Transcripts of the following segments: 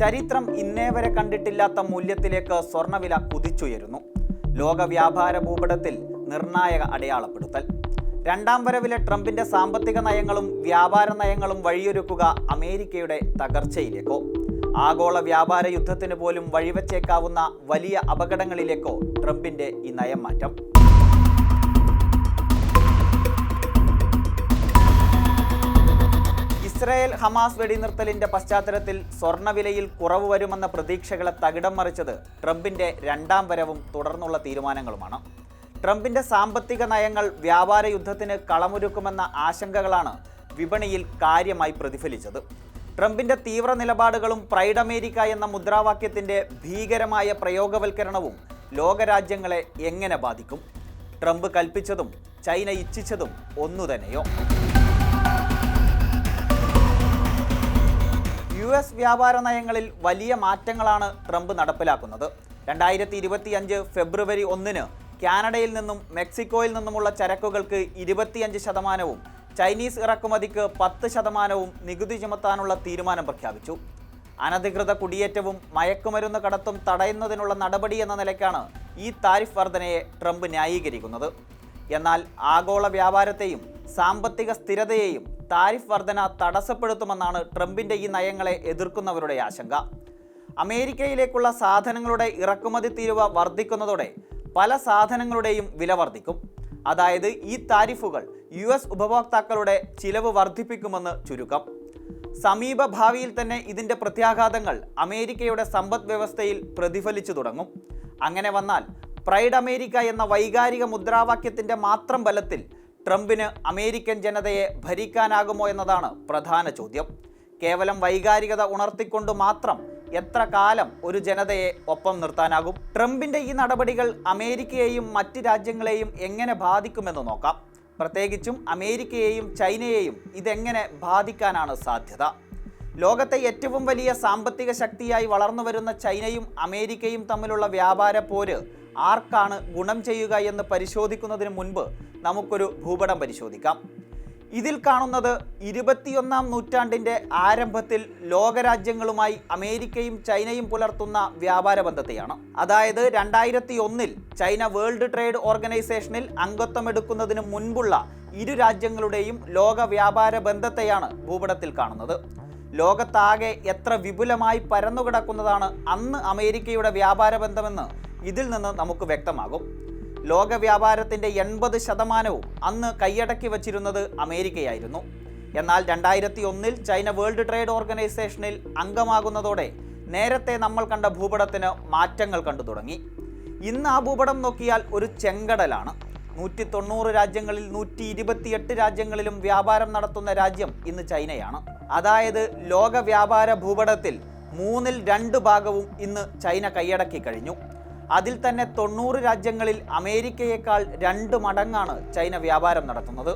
ചരിത്രം ഇന്നേ വരെ കണ്ടിട്ടില്ലാത്ത മൂല്യത്തിലേക്ക് സ്വർണവില കുതിച്ചുയരുന്നു. ലോക വ്യാപാര ഭൂപടത്തിൽ നിർണായക അടയാളപ്പെടുത്തൽ. രണ്ടാം വരവിലെ ട്രംപിന്റെ സാമ്പത്തിക നയങ്ങളും വ്യാപാര നയങ്ങളും വഴിയൊരുക്കുക അമേരിക്കയുടെ തകർച്ചയിലേക്കോ ആഗോള വ്യാപാര യുദ്ധത്തിന് പോലും വഴിവെച്ചേക്കാവുന്ന വലിയ അപകടങ്ങളിലേക്കോ ട്രംപിന്റെ ഈ നയം മാറ്റം ഇസ്രായേൽ ഹമാസ് വെടിനിർത്തലിന്റെ പശ്ചാത്തലത്തിൽ സ്വർണവിലയിൽ കുറവ് വരുമെന്ന പ്രതീക്ഷകളെ തകിടം മറിച്ചത് ട്രംപിന്റെ രണ്ടാം വരവും തുടർന്നുള്ള തീരുമാനങ്ങളുമാണ്. ട്രംപിന്റെ സാമ്പത്തിക നയങ്ങൾ വ്യാപാര യുദ്ധത്തിന് കളമൊരുക്കുമെന്ന ആശങ്കകളാണ് വിപണിയിൽ കാര്യമായി പ്രതിഫലിച്ചത്. ട്രംപിന്റെ തീവ്ര നിലപാടുകളും പ്രൈഡ് അമേരിക്ക എന്ന മുദ്രാവാക്യത്തിന്റെ ഭീകരമായ പ്രയോഗവൽക്കരണവും ലോകരാജ്യങ്ങളെ എങ്ങനെ ബാധിക്കും? ട്രംപ് കൽപ്പിച്ചതും ചൈന ഇച്ഛിച്ചതും ഒന്നു എസ് വ്യാപാര നയങ്ങളിൽ വലിയ മാറ്റങ്ങളാണ് ട്രംപ് നടപ്പിലാക്കുന്നത്. രണ്ടായിരത്തി ഇരുപത്തിയഞ്ച് ഫെബ്രുവരി ഒന്നിന് കാനഡയിൽ നിന്നും മെക്സിക്കോയിൽ നിന്നുമുള്ള ചരക്കുകൾക്ക് ഇരുപത്തിയഞ്ച് ശതമാനവും ചൈനീസ് ഇറക്കുമതിക്ക് പത്ത് ശതമാനവും നികുതി ചുമത്താനുള്ള തീരുമാനം പ്രഖ്യാപിച്ചു. അനധികൃത കുടിയേറ്റവും മയക്കുമരുന്ന് കടത്തും തടയുന്നതിനുള്ള നടപടി എന്ന നിലയ്ക്കാണ് ഈ താരിഫ് വർധനയെ ട്രംപ് ന്യായീകരിക്കുന്നത്. എന്നാൽ ആഗോള വ്യാപാരത്തെയും സാമ്പത്തിക സ്ഥിരതയെയും താരിഫ് വർധന തടസ്സപ്പെടുത്തുമെന്നാണ് ട്രംപിന്റെ ഈ നയങ്ങളെ എതിർക്കുന്നവരുടെ ആശങ്ക. അമേരിക്കയിലേക്കുള്ള സാധനങ്ങളുടെ ഇറക്കുമതി തീരുവ വർദ്ധിക്കുന്നതോടെ പല സാധനങ്ങളുടെയും വില വർദ്ധിക്കും അതായത് ഈ താരിഫുകൾ യു എസ് ഉപഭോക്താക്കളുടെ ചിലവ് വർദ്ധിപ്പിക്കുമെന്ന് ചുരുക്കം. സമീപ ഭാവിയിൽ തന്നെ ഇതിന്റെ പ്രത്യാഘാതങ്ങൾ അമേരിക്കയുടെ സമ്പദ് വ്യവസ്ഥയിൽ പ്രതിഫലിച്ചു തുടങ്ങും. അങ്ങനെ വന്നാൽ പ്രൈഡ് അമേരിക്ക എന്ന വൈകാരിക മുദ്രാവാക്യത്തിന്റെ മാത്രം ബലത്തിൽ ട്രംപിന് അമേരിക്കൻ ജനതയെ ഭരിക്കാനാകുമോ എന്നതാണ് പ്രധാന ചോദ്യം. കേവലം വൈകാരികത ഉണർത്തിക്കൊണ്ട് മാത്രം എത്ര കാലം ഒരു ജനതയെ ഒപ്പം നിർത്താനാകും? ട്രംപിന്റെ ഈ നടപടികൾ അമേരിക്കയെയും മറ്റ് രാജ്യങ്ങളെയും എങ്ങനെ ബാധിക്കുമെന്ന് നോക്കാം. പ്രത്യേകിച്ചും അമേരിക്കയെയും ചൈനയെയും ഇതെങ്ങനെ ബാധിക്കാനാണ് സാധ്യത? ലോകത്തെ ഏറ്റവും വലിയ സാമ്പത്തിക ശക്തിയായി വളർന്നു വരുന്ന ചൈനയും അമേരിക്കയും തമ്മിലുള്ള വ്യാപാര പോര് ആർക്കാണ് ഗുണം ചെയ്യുക എന്ന് പരിശോധിക്കുന്നതിന് മുൻപ് നമുക്കൊരു ഭൂപടം പരിശോധിക്കാം. ഇതിൽ കാണുന്നത് ഇരുപത്തിയൊന്നാം നൂറ്റാണ്ടിന്റെ ആരംഭത്തിൽ ലോകരാജ്യങ്ങളുമായി അമേരിക്കയും ചൈനയും പുലർത്തുന്ന വ്യാപാര ബന്ധത്തെയാണ്. അതായത് രണ്ടായിരത്തി ഒന്നിൽ ചൈന വേൾഡ് ട്രേഡ് ഓർഗനൈസേഷനിൽ അംഗത്വമെടുക്കുന്നതിന് മുൻപുള്ള ഇരു രാജ്യങ്ങളുടെയും ലോക വ്യാപാര ബന്ധത്തെയാണ് ഭൂപടത്തിൽ കാണുന്നത്. ലോകത്താകെ എത്ര വിപുലമായി പരന്നുകിടക്കുന്നതാണ് അന്ന് അമേരിക്കയുടെ വ്യാപാര ബന്ധമെന്ന് ഇതിൽ നിന്ന് നമുക്ക് വ്യക്തമാകും. ലോക വ്യാപാരത്തിന്റെ എൺപത് ശതമാനവും അന്ന് കൈയടക്കി വച്ചിരുന്നത് അമേരിക്കയായിരുന്നു. എന്നാൽ രണ്ടായിരത്തി ഒന്നിൽ ചൈന വേൾഡ് ട്രേഡ് ഓർഗനൈസേഷനിൽ അംഗമാകുന്നതോടെ നേരത്തെ നമ്മൾ കണ്ട ഭൂപടത്തിന് മാറ്റങ്ങൾ കണ്ടു തുടങ്ങി. ഇന്ന് ആ ഭൂപടം നോക്കിയാൽ ഒരു ചെങ്കടലാണ്. നൂറ്റി തൊണ്ണൂറ് രാജ്യങ്ങളിൽ നൂറ്റി ഇരുപത്തിയെട്ട് രാജ്യങ്ങളിലും വ്യാപാരം നടത്തുന്ന രാജ്യം ഇന്ന് ചൈനയാണ്. അതായത് ലോക വ്യാപാര ഭൂപടത്തിൽ മൂന്നിൽ രണ്ട് ഭാഗവും ഇന്ന് ചൈന കൈയടക്കി കഴിഞ്ഞു. അതിൽ തന്നെ തൊണ്ണൂറ് രാജ്യങ്ങളിൽ അമേരിക്കയേക്കാൾ രണ്ട് മടങ്ങാണ് ചൈന വ്യാപാരം നടത്തുന്നത്.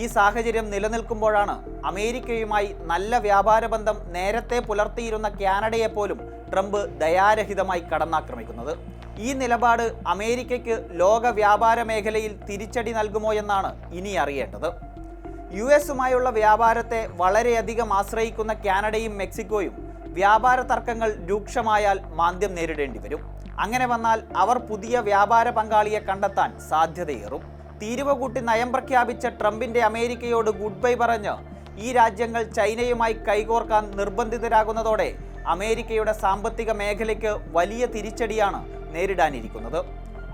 ഈ സാഹചര്യം നിലനിൽക്കുമ്പോഴാണ് അമേരിക്കയുമായി നല്ല വ്യാപാര ബന്ധം നേരത്തെ പുലർത്തിയിരുന്ന കാനഡയെ പോലും ട്രംപ് ദയാരഹിതമായി കടന്നാക്രമിക്കുന്നത്. ഈ നിലപാട് അമേരിക്കയ്ക്ക് ലോക വ്യാപാര മേഖലയിൽ തിരിച്ചടി നൽകുമോ എന്നാണ് ഇനി അറിയേണ്ടത്. യു എസുമായുള്ള വ്യാപാരത്തെ വളരെയധികം ആശ്രയിക്കുന്ന കാനഡയും മെക്സിക്കോയും വ്യാപാര തർക്കങ്ങൾ രൂക്ഷമായാൽ മാന്ദ്യം നേരിടേണ്ടി വരും. അങ്ങനെ വന്നാൽ അവർ പുതിയ വ്യാപാര പങ്കാളിയെ കണ്ടെത്താൻ സാധ്യതയേറും. തീരുവ കൂട്ടി നയം പ്രഖ്യാപിച്ച ട്രംപിന്റെ അമേരിക്കയോട് ഗുഡ് ബൈ പറഞ്ഞ് ഈ രാജ്യങ്ങൾ ചൈനയുമായി കൈകോർക്കാൻ നിർബന്ധിതരാകുന്നതോടെ അമേരിക്കയുടെ സാമ്പത്തിക മേഖലയ്ക്ക് വലിയ തിരിച്ചടിയാണ് നേരിടാനിരിക്കുന്നത്.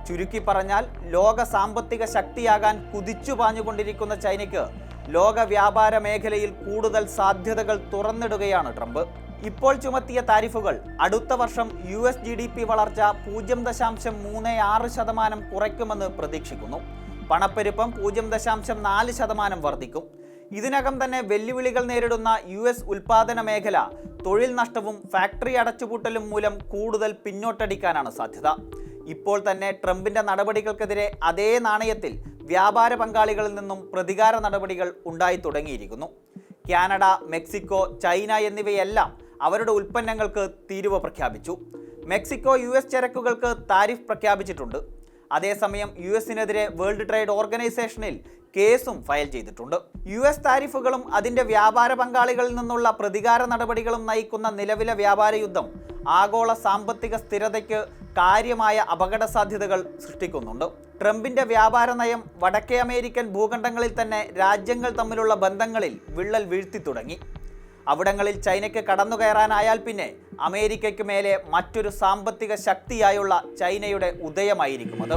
ചുരുക്കി പറഞ്ഞാൽ ലോക സാമ്പത്തിക ശക്തിയാകാൻ കുതിച്ചു പാഞ്ഞുകൊണ്ടിരിക്കുന്ന ചൈനയ്ക്ക് ലോക വ്യാപാര മേഖലയിൽ കൂടുതൽ സാധ്യതകൾ തുറന്നിടുകയാണ് ട്രംപ്. ഇപ്പോൾ ചുമത്തിയ താരിഫുകൾ. അടുത്ത വർഷം U S G D P വളർച്ച പൂജ്യം ദശാംശം മൂന്ന് ആറ് ശതമാനം കുറയ്ക്കുമെന്ന് പ്രതീക്ഷിക്കുന്നു. പണപ്പെരുപ്പം പൂജ്യം ദശാംശം നാല് ശതമാനം വർദ്ധിക്കും. ഇതിനകം തന്നെ വെല്ലുവിളികൾ നേരിടുന്ന യു എസ് ഉൽപാദന മേഖല തൊഴിൽ നഷ്ടവും ഫാക്ടറി അടച്ചുപൂട്ടലും മൂലം കൂടുതൽ പിന്നോട്ടടിക്കാനാണ് സാധ്യത. ഇപ്പോൾ തന്നെ ട്രംപിന്റെ നടപടികൾക്കെതിരെ അതേ നാണയത്തിൽ വ്യാപാര പങ്കാളികളിൽ നിന്നും പ്രതികാര നടപടികൾ ഉണ്ടായി തുടങ്ങിയിരിക്കുന്നു. കാനഡ മെക്സിക്കോ ചൈന എന്നിവയെല്ലാം അവരുടെ ഉൽപ്പന്നങ്ങൾക്ക് തീരുവ പ്രഖ്യാപിച്ചു. മെക്സിക്കോ യു എസ് ചരക്കുകൾക്ക് താരിഫ് പ്രഖ്യാപിച്ചിട്ടുണ്ട്. അതേസമയം യു എസിനെതിരെ വേൾഡ് ട്രേഡ് ഓർഗനൈസേഷനിൽ കേസും ഫയൽ ചെയ്തിട്ടുണ്ട്. യു എസ് താരിഫുകളും അതിന്റെ വ്യാപാര പങ്കാളികളിൽ നിന്നുള്ള പ്രതികാര നടപടികളും നയിക്കുന്ന നിലവിലെ വ്യാപാര യുദ്ധം ആഗോള സാമ്പത്തിക സ്ഥിരതയ്ക്ക് കാര്യമായ അപകട സാധ്യതകൾ സൃഷ്ടിക്കുന്നുണ്ട്. ട്രംപിന്റെ വ്യാപാര നയം വടക്കേ അമേരിക്കൻ ഭൂഖണ്ഡങ്ങളിൽ തന്നെ രാജ്യങ്ങൾ തമ്മിലുള്ള ബന്ധങ്ങളിൽ വിള്ളൽ വീഴ്ത്തി തുടങ്ങി. അവിടങ്ങളിൽ ചൈനയ്ക്ക് കടന്നു കയറാനായാൽ പിന്നെ അമേരിക്കയ്ക്ക് മേലെ മറ്റൊരു സാമ്പത്തിക ശക്തിയായുള്ള ചൈനയുടെ ഉദയമായിരിക്കും അത്.